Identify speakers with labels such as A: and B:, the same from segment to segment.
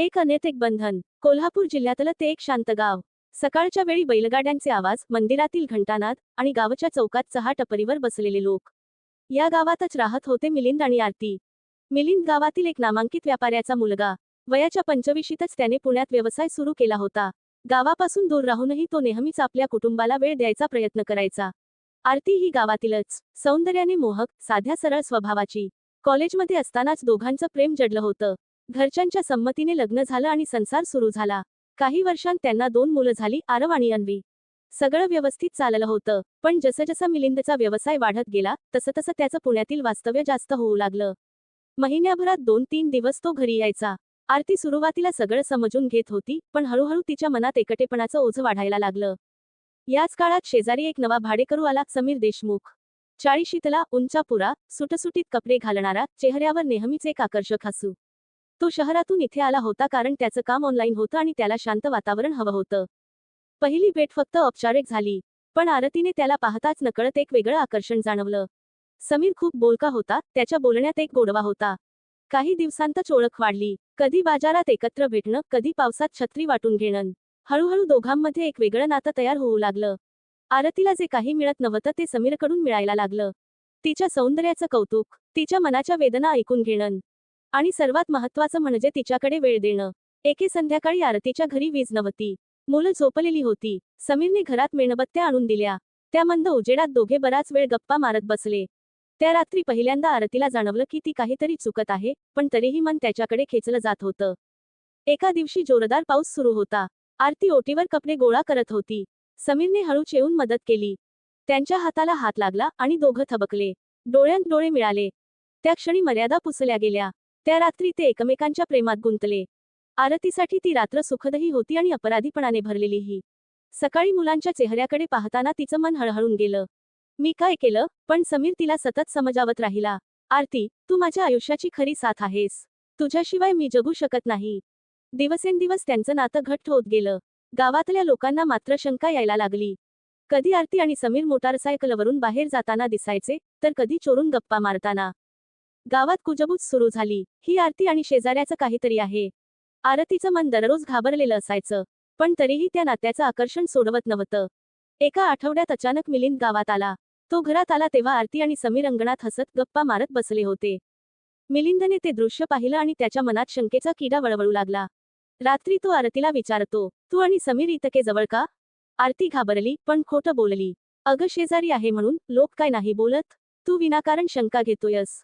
A: एक अनैतिक बंधन. कोल्हापूर जिल्ह्यातलं ते एक शांत गाव. सकाळच्या वेळी बैलगाड्यांचे आवाज मंदिरातील घंटानाद आणि गावच्या चौकात चहा टपरीवर बसलेले लोक. या गावातच राहत होते मिलिंद आणि आरती. मिलिंद गावातील एक नामांकित व्यापाऱ्याचा मुलगा. वयाच्या पंचवीशीतच त्याने पुण्यात व्यवसाय सुरू केला होता. गावापासून दूर राहूनही तो नेहमीच आपल्या कुटुंबाला वेळ द्यायचा प्रयत्न करायचा. आरती ही गावातीलच. सौंदर्याने मोहक साध्या सरळ स्वभावाची. कॉलेजमध्ये असतानाच दोघांचं प्रेम जडलं होतं. घरच्यांच्या संमतीने लग्न झालं आणि संसार सुरू झाला. काही वर्षांत त्यांना दोन मुलं झाली आरव आणि अन्वी. सगळं व्यवस्थित चाललं होतं पण जसजसा मिलिंदचा व्यवसाय वाढत गेला तसं तसं त्याचं पुण्यातील वास्तव्य जास्त होऊ लागलं. महिन्याभरात दोन तीन दिवस तो घरी यायचा. आरती सुरुवातीला सगळं समजून घेत होती पण हळूहळू तिच्या मनात एकटेपणाचं ओझं वाढायला लागलं. याच काळात शेजारी एक नवा भाडेकरू आला समीर देशमुख. चाळीशीतला उंचापुरा सुटसुटीत कपडे घालणारा चेहऱ्यावर नेहमीच एक आकर्षक हसू. तो शहरातून इथे आला होता कारण त्याचं काम ऑनलाईन होतं आणि त्याला शांत वातावरण हवं होतं. पहिली भेट फक्त औपचारिक झाली पण आरतीने त्याला पाहताच नकळत एक वेगळं आकर्षण जाणवलं. समीर खूप बोलका होता त्याच्या बोलण्यात एक गोडवा होता. काही दिवसांतच ओळख वाढली कधी बाजारात एकत्र भेटणं कधी पावसात छत्री वाटून घेणं. हळूहळू दोघांमध्ये एक वेगळं नातं तयार होऊ लागलं. आरतीला जे काही मिळत नव्हतं ते समीरकडून मिळायला लागलं. तिच्या सौंदर्याचं कौतुक तिच्या मनाच्या वेदना ऐकून घेणं. आणि सर्वात महत्वाचं म्हणजे तिच्याकडे वेळ देणं. एके संध्याकाळी आरतीच्या घरी वीज नव्हती. मुलं झोपलेली होती. समीरने घरात मेणबत्त्या आणून दिल्या. त्या मंद उजेडात दोघे बराच वेळ गप्पा मारत बसले. त्या रात्री पहिल्यांदा आरतीला जाणवलं की ती काहीतरी चुकत आहे पण तरीही मन त्याच्याकडे खेचलं जात होतं. एका दिवशी जोरदार पाऊस सुरू होता. आरती ओटीवर कपडे गोळा करत होती. समीरने हळूच येऊन मदत केली. त्यांच्या हाताला हात लागला आणि दोघं थबकले. डोळ्यांत डोळे मिळाले. त्या क्षणी मर्यादा पुसल्या गेल्या. त्या रात्री ते एकमेकांच्या प्रेमात गुंतले. आरतीसाठी ती रात्र सुखदही होती आणि अपराधीपणाने भरलेलीही सकाळी मुलांच्या चेहऱ्याकडे पाहताना तिचं मन हळहळून गेलं. मी काय केलं? पण समीर तिला सतत समजावत राहिला. आरती तू माझ्या आयुष्याची खरी साथ आहेस. तुझ्याशिवाय मी जगू शकत नाही. दिवसेंदिवस त्यांचं नातं घट्ट होत गेलं. गावातल्या लोकांना मात्र शंका यायला लागली. कधी आरती आणि समीर मोटारसायकलवरून बाहेर जाताना दिसायचे तर कधी चोरून गप्पा मारताना. गावात कुजबूज सुरू झाली. ही आरती आणि शेजाऱ्याचं काहीतरी आहे. आरतीचं मन दररोज घाबरलेलं असायचं. पण तरीही त्या नात्याचं आकर्षण सोडवत नव्हतं. एका आठवड्यात अचानक मिलिंद गावात आला. तो घरात आला तेव्हा आरती आणि समीर अंगणात हसत गप्पा मारत बसले होते. मिलिंदने ते दृश्य पाहिलं आणि त्याच्या मनात शंकेचा किडा वळवळू लागला. रात्री तो आरतीला विचारतो तू आणि समीर इतके जवळ का? आरती घाबरली पण खोटं बोलली. अगं शेजारी आहे म्हणून लोक काय नाही बोलत? तू विनाकारण शंका घेतोयस.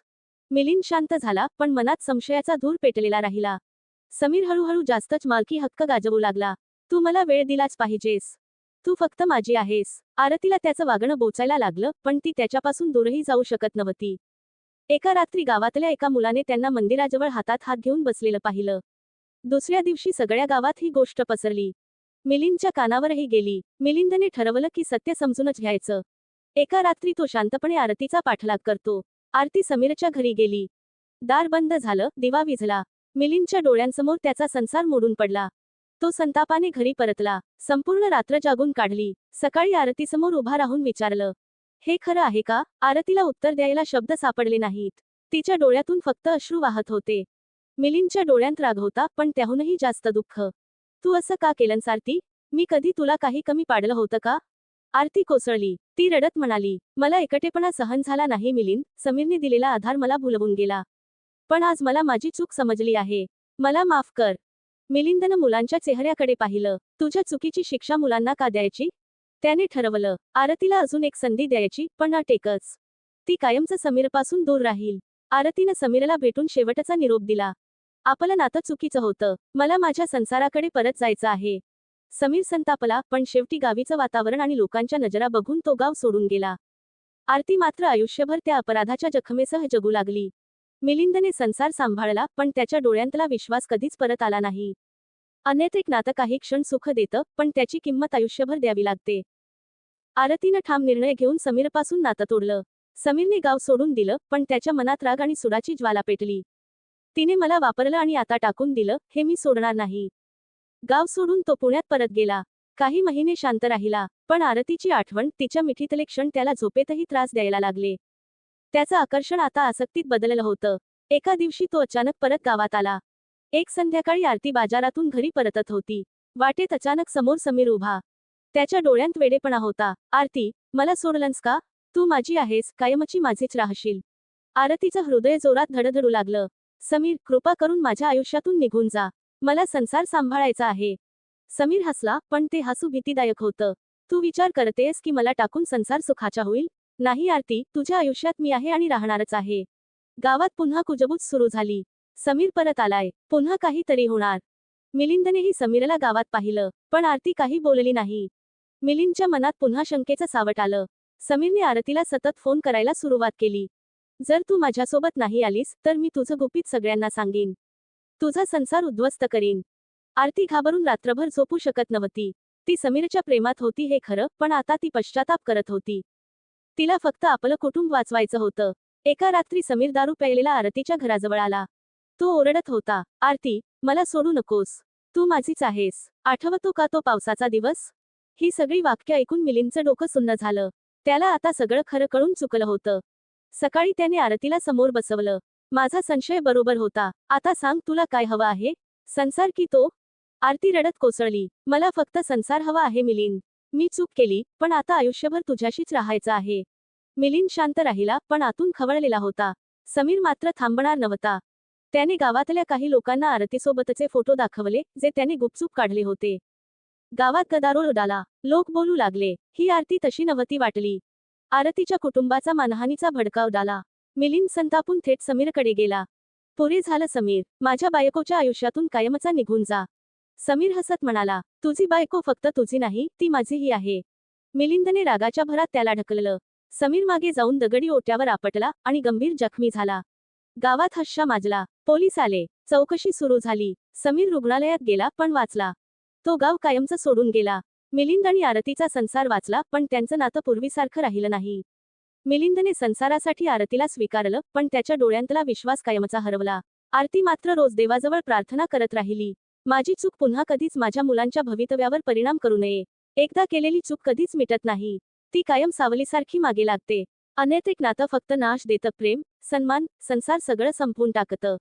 A: मिलिंद शांत झाला पण मनात संशयाचा धूर पेटलेला राहिला. समीर हळूहळू जास्तच मालकी हक्क गाजवू लागला. तू मला वेळ दिलाच पाहिजेस. तू फक्त माझी आहेस. आरतीला त्याचं वागणं बोचायला लागलं पण ती त्याच्यापासून दूरही जाऊ शकत नव्हती. एका रात्री गावातल्या एका मुलाने त्यांना मंदिराजवळ हातात हात घेऊन बसलेलं पाहिलं. दुसऱ्या दिवशी सगळ्या गावात ही गोष्ट पसरली. मिलिंदच्या कानावरही गेली. मिलिंदने ठरवलं की सत्य समजूनच घ्यायचं. एका रात्री तो शांतपणे आरतीचा पाठलाग करतो. आरती समीरच्या घरी गेली. दार बंद झालं दिवा विझला. मिलिंदच्या डोळ्यांसमोर त्याचा संसार मोडून पडला. तो संतापाने घरी परतला. संपूर्ण रात्र जागून काढली. सकाळी आरतीसमोर उभा राहून विचारलं हे खरं आहे का? आरतीला उत्तर द्यायला शब्द सापडले नाहीत. तिच्या डोळ्यातून फक्त अश्रू वाहत होते. मिलिंदच्या डोळ्यांत राग होता पण त्याहूनही जास्त दुःख. तू असं का केलं सारती मी कधी तुला काही कमी पाडलं होतं का? आरती कोसळली. ती रडत म्हणाली मला एकटेपणा सहन झाला नाही मिलिंद. समीरने दिलेला आधार मला भुलवून गेला. पण आज मला माझी चूक समजली आहे. मला माफ कर. मिलिंदनं मुलांच्या चेहऱ्याकडे पाहिलं. तुझ्या चुकीची शिक्षा मुलांना का द्यायची? त्याने ठरवलं. आरतीला अजून एक संधी द्यायची पण ना टेकच. ती कायमचं समीरपासून दूर राहील. आरतीनं समीरला भेटून शेवटचा निरोप दिला. आपलं नातं चुकीचं होतं. मला माझ्या संसाराकडे परत जायचं आहे. समीर संतापला पण शेवटी गावीचं वातावरण आणि लोकांच्या नजरा बघून तो गाव सोडून गेला. आरती मात्र आयुष्यभर त्या अपराधाच्या जखमेसह जगू लागली. मिलिंदने संसार सांभाळला पण त्याच्या डोळ्यांतला विश्वास कधीच परत आला नाही. अनैतिक नातं काही क्षण सुख देतं पण त्याची किंमत आयुष्यभर द्यावी लागते. आरतीनं ठाम निर्णय घेऊन समीरपासून नातं तोडलं. समीरने गाव सोडून दिलं पण त्याच्या मनात राग आणि सुडाची ज्वाला पेटली. तिने मला वापरलं आणि आता टाकून दिलं हे मी सोडणार नाही. गाव सोडून तो पुण्यात परत गेला. काही महिने शांत राहिला पण आरतीची आठवण तिच्या मिठीतले क्षण त्याला झोपेतही त्रास द्यायला लागले. त्याचं आकर्षण आता आसक्तीत बदललं होतं. एका दिवशी तो अचानक परत गावात आला. एक संध्याकाळी आरती बाजारातून घरी परतत होती. वाटेत अचानक समोर समीर उभा. त्याच्या डोळ्यांत वेडेपणा होता. आरती मला सोडलंस का? तू माझी आहेस कायमची माझीच राहशील. आरतीचं हृदय जोरात धडधडू लागलं. समीर कृपा करून माझ्या आयुष्यातून निघून जा. मला संसार सांभाळायचा आहे. समीर हसला पण ते हसू भीतीदायक होतं. तू विचार करतेस की मला टाकून संसार सुखाचा होईल? नाही आरती तुझ्या आयुष्यात मी आहे आणि राहणारच आहे. गावात पुन्हा कुजबूज सुरू झाली. समीर परत आलाय. पुन्हा काहीतरी होणार. मिलिंदनेही समीरला गावात पाहिलं पण आरती काही बोलली नाही. मिलिंदच्या मनात पुन्हा शंकेचं सावट आलं. समीरने आरतीला सतत फोन करायला सुरुवात केली. जर तू माझ्यासोबत नाही आलीस तर मी तुझं गुपित सगळ्यांना सांगेन. तुझा संसार उद्ध्वस्त करीन. आरती घाबरून रात्रभर झोपू शकत नव्हती. ती समीरच्या प्रेमात होती हे खरं पण आता ती पश्चाताप करत होती. तिला फक्त आपलं कुटुंब वाचवायचं होतं. एका रात्री समीर दारू प्यायलेला आरतीच्या घराजवळ आला. तो ओरडत होता आरती मला सोडू नकोस. तू माझीच आहेस. आठवतो का तो पावसाचा दिवस? ही सगळी वाक्य ऐकून मिलिंदचं डोकं सुन्न झालं. त्याला आता सगळं खरं कळून चुकलं होतं. सकाळी त्याने आरतीला समोर बसवलं. माझा संशय बरोबर होता. आता सांग तुला काय हवं आहे? संसार की तो? आरती रडत कोसळली. मला फक्त संसार हवा आहे मिलिंद. मी चूक केली पण आता आयुष्यभर तुझ्याशीच राहायचं आहे. मिलिंद शांत राहिला पण आतून खवळलेला होता. समीर मात्र थांबणार नव्हता. त्याने गावातल्या काही लोकांना आरतीसोबतचे फोटो दाखवले जे त्याने गुपचूप काढले होते. गावात गदारोळ उडाला. लोक बोलू लागले. ही आरती तशी नव्हती वाटली. आरतीच्या कुटुंबाचा मानहानीचा भडका उडाला. मिलिंद संतापून थेट समीरकडे गेला. पुरे झालं समीर माझ्या बायकोच्या आयुष्यातून कायमचा निघून जा. समीर हसत म्हणाला तुझी बायको फक्त तुझी नाही ती माझीही आहे. मिलिंदने रागाच्या भरात त्याला ढकललं. समीर मागे जाऊन दगडी ओट्यावर आपटला आणि गंभीर जखमी झाला. गावात हश्शा माजला. पोलीस आले. चौकशी सुरू झाली. समीर रुग्णालयात गेला पण वाचला. तो गाव कायमचं सोडून गेला. मिलिंद आणि आरतीचा संसार वाचला पण त्यांचं नातं पूर्वीसारखं राहिलं नाही. मिलिंदने संसारासाठी आरतीला स्वीकारलं पण त्याच्या डोळ्यांतला विश्वास कायमचा हरवला. आरती मात्र रोज देवाजवळ प्रार्थना करत राहिली. माझी चूक पुन्हा कधीच माझ्या मुलांच्या भवितव्यावर परिणाम करू नये. एकदा केलेली चूक कधीच मिटत नाही. ती कायम सावलीसारखी मागे लागते. अनैतिक नातं फक्त नाश देतं प्रेम सन्मान संसार सगळं संपवून टाकतं.